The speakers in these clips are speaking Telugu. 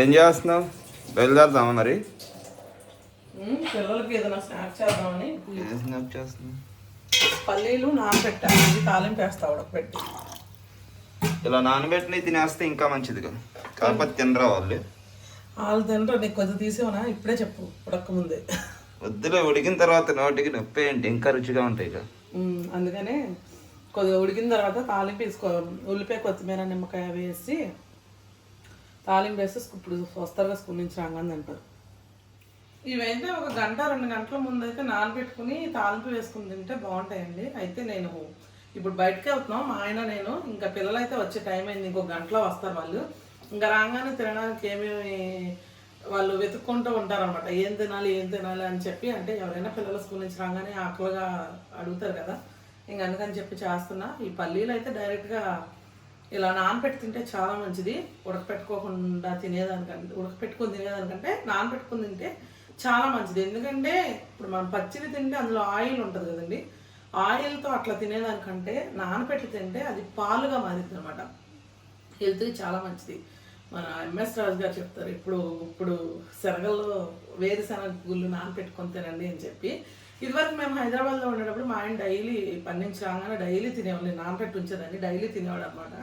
ఏం చేస్తున్నావు? బయలుదేరదామా మరి? పిల్లలకి ఏదైనా స్నాక్స్ చేద్దామని. స్నాప్ చేస్తున్నావు? పల్లీలు నానబెట్టాను ఇది తాలింపు వేస్తా ఉడకబెట్టి ఇలా నానబెట్టినవి తినేస్తే ఇంకా మంచిది కదా. కాకపోతే తినరా వాళ్ళు? వాళ్ళు తింటారు నీకు కొద్దిగా తీసేవనా? ఇప్పుడే చెప్పు. ఉడకముందే వద్దులే ఉడికిన తర్వాత నోటికి నొప్పి ఏంటి? ఇంకా రుచిగా ఉంటాయి కదా. అందుకనే కొద్దిగా ఉడికిన తర్వాత తాలింపు వేసుకో ఉల్లిపాయ కొత్తిమీర నిమ్మకాయ వేసి తాలింపు వేసి ఇప్పుడు వస్తారుగా స్కూల్ నుంచి రాగానే తింటారు. ఇవైతే ఒక గంట రెండు గంటల ముందు అయితే నానబెట్టుకుని తాలింపు వేసుకుని తింటే బాగుంటాయండి. అయితే నేను ఇప్పుడు బయటకు వెళ్తున్నాం మా ఆయన నేను ఇంకా పిల్లలు అయితే వచ్చే టైం అయింది ఇంకో గంటలో వస్తారు వాళ్ళు. ఇంకా రాగానే తినడానికి ఏమేమి వాళ్ళు వెతుక్కుంటూ ఉంటారనమాట ఏం తినాలి ఏం తినాలి అని చెప్పి అంటే ఎవరైనా పిల్లల స్కూల్ నుంచి రాగానే ఆకలిగా అడుగుతారు కదా. ఇంక అందుకని చెప్పి చేస్తున్నా. ఈ పల్లీలు అయితే డైరెక్ట్గా ఇలా నానబెట్టి తింటే చాలా మంచిది. ఉడకపెట్టుకోకుండా తినేదానికంటే ఉడకపెట్టుకుని తినేదానికంటే నానబెట్టుకొని తింటే చాలా మంచిది. ఎందుకంటే ఇప్పుడు మనం పచ్చిది తింటే అందులో ఆయిల్ ఉంటుంది కదండి. ఆయిల్తో అట్లా తినేదానికంటే నానబెట్టి తింటే అది పాలుగా మారింది అనమాట హెల్త్కి చాలా మంచిది. మన ఎంఎస్ రాజు గారు చెప్తారు ఇప్పుడు ఇప్పుడు శనగల్లో వేరుశనగ గుళ్ళు నానపెట్టుకొని తినండి అని చెప్పి. ఇదివరకు మేము హైదరాబాద్లో ఉండేటప్పుడు మా ఆయన డైలీ పండించాగానే రాగానే డైలీ తినేవాళ్ళు. నానపెట్టి ఉంచేదాన్ని డైలీ తినేవాడు అనమాట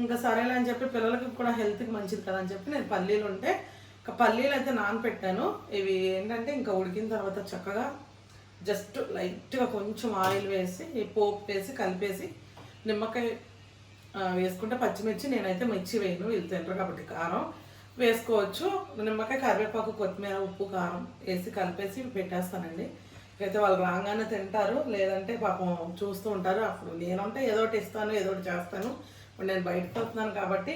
ఇంకా సరేలే అని చెప్పి పిల్లలకి కూడా హెల్త్కి మంచిది కదా అని చెప్పి నేను పల్లీలు ఉంటే ఇంకా పల్లీలు అయితే నానపెట్టాను. ఇవి ఏంటంటే ఇంకా ఉడికిన తర్వాత చక్కగా జస్ట్ లైట్గా కొంచెం ఆయిల్ వేసి పోపు వేసి కలిపేసి నిమ్మకాయ వేసుకుంటే పచ్చిమిర్చి నేనైతే మిర్చి వేయను వీళ్ళు తింటారు కాబట్టి కారం వేసుకోవచ్చు. నిమ్మకాయ కరివేపాకు కొత్తిమీర ఉప్పు కారం వేసి కలిపేసి పెట్టేస్తానండి. అయితే వాళ్ళు రాగానే తింటారు లేదంటే పాపం చూస్తూ ఉంటారు. అప్పుడు నేనంటే ఏదో ఒకటి ఇస్తాను ఏదో ఒకటి చేస్తాను. ఇప్పుడు నేను బయటకు వస్తున్నాను కాబట్టి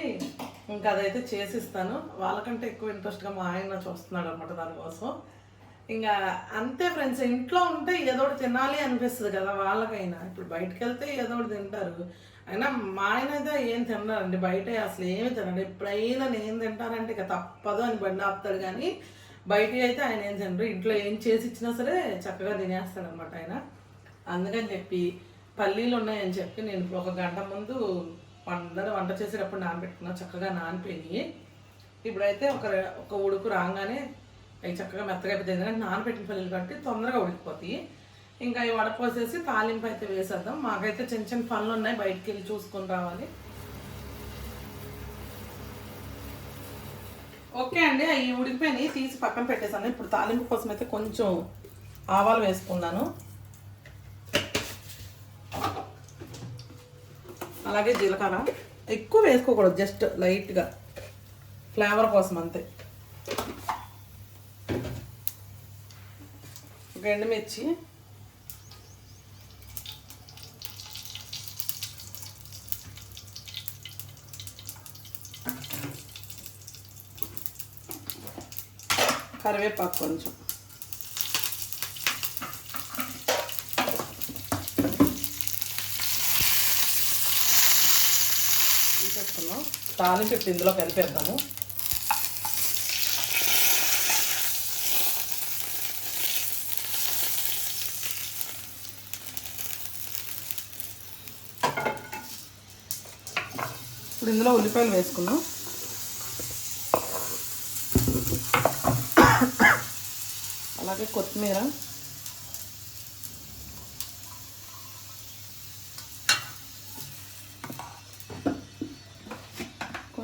ఇంకా అదైతే చేసిస్తాను. వాళ్ళకంటే ఎక్కువ ఇంట్రెస్ట్గా మా ఆయన చూస్తున్నాడు అనమాట దానికోసం. ఇంకా అంతే ఫ్రెండ్స్ ఇంట్లో ఉంటే ఏదో తినాలి అనిపిస్తుంది కదా వాళ్ళకైనా. ఇప్పుడు బయటకు వెళ్తే ఏదో ఒకటి తింటారు. అయినా మా ఆయన అయితే ఏం తినరండి. బయట అసలు ఏమి తినడు. ఎప్పుడైనా నేను తింటానంటే ఇక తప్పదు అని బండి ఆపుతాడు కానీ బయట అయితే ఆయన ఏం తినరు ఇంట్లో ఏం చేసి ఇచ్చినా సరే చక్కగా తినేస్తాడు అనమాట ఆయన. అందుకని చెప్పి పల్లీలు ఉన్నాయని చెప్పి నేను ఇప్పుడు ఒక గంట ముందు అందరూ వంట చేసేటప్పుడు నానబెట్టుకున్నా చక్కగా నానిపోయినాయి ఇప్పుడైతే ఒక ఒక ఉడుకు రాగానే అవి చక్కగా మెత్తగా అయిపోతాయి. ఎందుకంటే నానబెట్టిన పల్లీలు కాబట్టి తొందరగా ఉడికిపోతాయి. ఇంకా అవి వడపోసేసి తాలింపు అయితే వేసేద్దాం. మాకైతే చిన్న చిన్న పనులు ఉన్నాయి. బయటికి వెళ్ళి చూసుకొని రావాలి. ఓకే అండి. అవి ఉడికిపోయినాయి. తీసి పక్కన పెట్టేసాను ఇప్పుడు తాలింపు కోసం అయితే కొంచెం ఆవాలు వేసుకున్నాను. అలాగే జీలకర్ర. ఎక్కువ వేసుకోకూడదు జస్ట్ లైట్గా ఫ్లేవర్ కోసం అంతే. ఒక ఎండుమిర్చి. కరివేపాకు కొంచెం. తాలింపు ఇప్పుడు ఇందులో కలిపేద్దాము. ఇప్పుడు ఇందులో ఉల్లిపాయలు వేసుకున్నాం అలాగే కొత్తిమీర.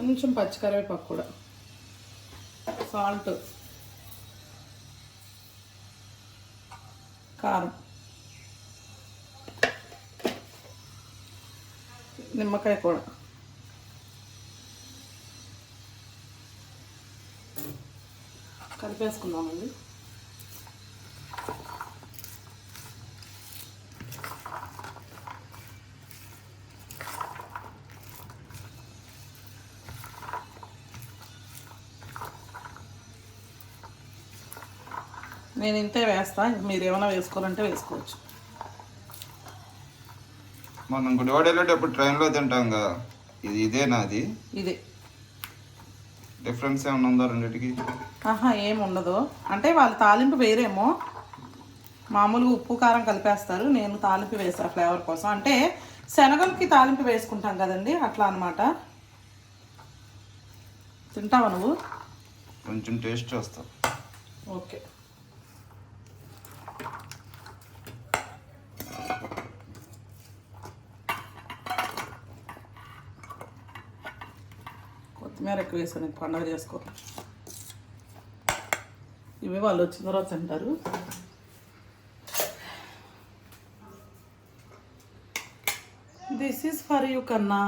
కొంచెం పచ్చికరివేపాకు కూడా. సాల్ట్. కారం. నిమ్మకాయ కూడా కలిపేసుకుందామండి. నేను ఇంతే వేస్తా మీరు ఏమైనా వేసుకోవాలంటే వేసుకోవచ్చు. మనం గుడివాడ వెళ్ళేటప్పుడు ట్రైన్లో తింటాం కదా ఇది ఇదే నాది. ఇది. డిఫరెన్స్ ఏమైనా ఉందా రెండింటికి? ఆహా ఏం ఉండదు. అంటే వాళ్ళు తాలింపు వేరేమో. మామూలుగా ఉప్పు కారం కలిపేస్తారు. నేను తాలింపు వేసా ఫ్లేవర్ కోసం. అంటే శనగలకి తాలింపు వేసుకుంటాం కదండి అట్లా అనమాట తింటావా నువ్వు? కొంచెం టేస్ట్ వస్తాం ఓకే. కొత్తిమీర ఎక్కువ వేసాను పండగ చేసుకో. ఇవి వాళ్ళు వచ్చిన తర్వాత తింటారు. దిస్ ఈస్ ఫర్ యూ కన్నా.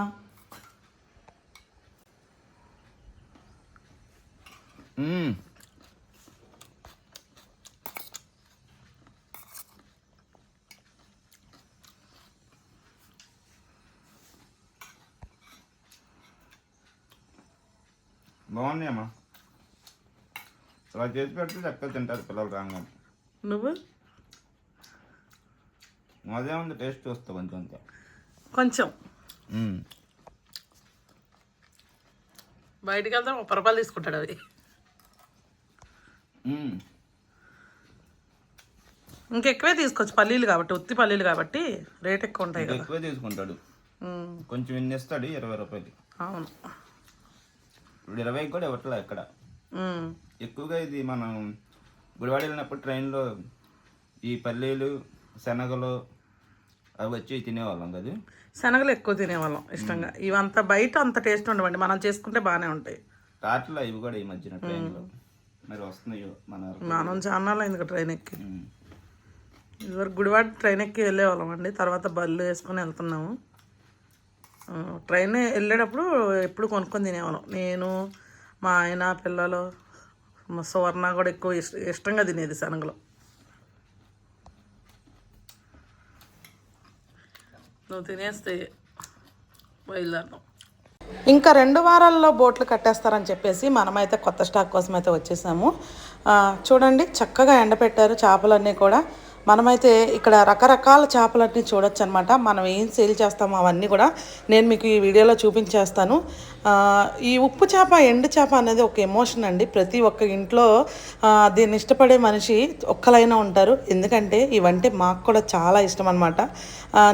మ్మ్. బాగుంది అమ్మా. అలా చేసి పెడితే చక్కగా తింటారు పిల్లలు రాగానే. నువ్వు? అదే ఉంది టేస్ట్ వస్తుంది కొంచెం అంతే. కొంచెం. బయటికి వెళ్తే ముప్పై రూపాయలు తీసుకుంటాడు అది. ఇంకెక్కువే తీసుకోవచ్చు పల్లీలు కాబట్టి ఉత్తి పల్లీలు కాబట్టి రేట్ ఎక్కువ ఉంటాయి కదా. ఎక్కువ తీసుకుంటాడు. కొంచెం ఎన్ని ఇస్తాడు ఇరవై రూపాయలు అవును. ఇప్పుడు ఇరవైకి కూడా ఇవ్వట్లే ఎక్కడ ఉమ్, ఎక్కువగా ఇది మనం గుడివాడ వెళ్ళినప్పుడు ట్రైన్లో ఈ పల్లీలు శనగలు అవి వచ్చి తినేవాళ్ళం కదా. శనగలు ఎక్కువ తినేవాళ్ళం ఇష్టంగా. ఇవంతా బయట అంత టేస్ట్ ఉండవండి. మనం చేసుకుంటే బాగానే ఉంటాయి. రాట్లా ఇవి కూడా ఈ మధ్యన ట్రైన్లో. మరి వస్తున్నాయి మన మనం చాలా అయింది ట్రైన్ ఎక్కి. ఇదివరకు గుడివాడ ట్రైన్ ఎక్కి వెళ్ళేవాళ్ళం అండి తర్వాత బళ్ళు వేసుకొని వెళ్తున్నాము. ట్రైన్ వెళ్ళేటప్పుడు ఎప్పుడు కొనుక్కొని తినేవాళ్ళం. నేను మా ఆయన పిల్లలు మా సువర్ణ కూడా ఎక్కువ ఇష్ట ఇష్టంగా తినేది శనగలు. నువ్వు తినేస్తే బయలుదేరడం ఇంకా రెండు వారాల్లో బోట్లు కట్టేస్తారని చెప్పేసి మనమైతే కొత్త స్టాక్ కోసం అయితే వచ్చేసాము చూడండి చక్కగా ఎండపెట్టారు చేపలన్నీ కూడా. మనమైతే ఇక్కడ రకరకాల చేపలన్నీ చూడొచ్చు అనమాట మనం ఏం సేల్ చేస్తామో అవన్నీ కూడా నేను మీకు ఈ వీడియోలో చూపించేస్తాను. ఈ ఉప్పు చేప ఎండు చేప అనేది ఒక ఎమోషన్ అండి. ప్రతి ఒక్క ఇంట్లో దీన్ని ఇష్టపడే మనిషి ఒక్కలైనా ఉంటారు. ఎందుకంటే ఇవంటే మాకు కూడా చాలా ఇష్టం అనమాట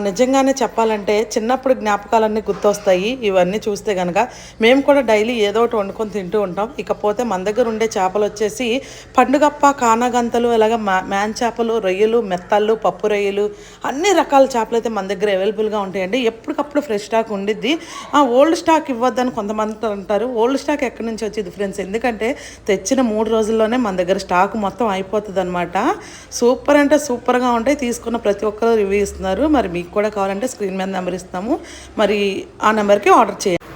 నిజంగానే చెప్పాలంటే చిన్నప్పుడు జ్ఞాపకాలన్నీ గుర్తొస్తాయి. ఇవన్నీ చూస్తే కనుక మేము కూడా డైలీ ఏదో ఒకటి వండుకొని తింటూ ఉంటాం. ఇకపోతే మన దగ్గర ఉండే చేపలు వచ్చేసి పండుగప్ప కానగంతలు ఇలాగ మ్యాన్ చేపలు రొయ్యలు మెత్తళ్ళు పప్పు రొయ్యలు అన్ని రకాల చేపలు అయితే మన దగ్గర అవైలబుల్గా ఉంటాయండి. ఎప్పటికప్పుడు ఫ్రెష్ స్టాక్ ఉండిద్ది. ఆ ఓల్డ్ స్టాక్ ఇవ్వద్దని కొంతమంది అంటారు. ఓల్డ్ స్టాక్ ఎక్కడి నుంచి వచ్చింది ఫ్రెండ్స్ ఎందుకంటే తెచ్చిన మూడు రోజుల్లోనే మన దగ్గర స్టాక్ మొత్తం అయిపోతుంది అనమాట సూపర్ అంటే సూపర్గా ఉంటాయి. తీసుకున్న ప్రతి ఒక్కరు రివ్యూ ఇస్తున్నారు. మరి మీకు కూడా కావాలంటే స్క్రీన్ మీద నెంబర్ ఇస్తాము. మరి ఆ నెంబర్కి ఆర్డర్ చేయండి.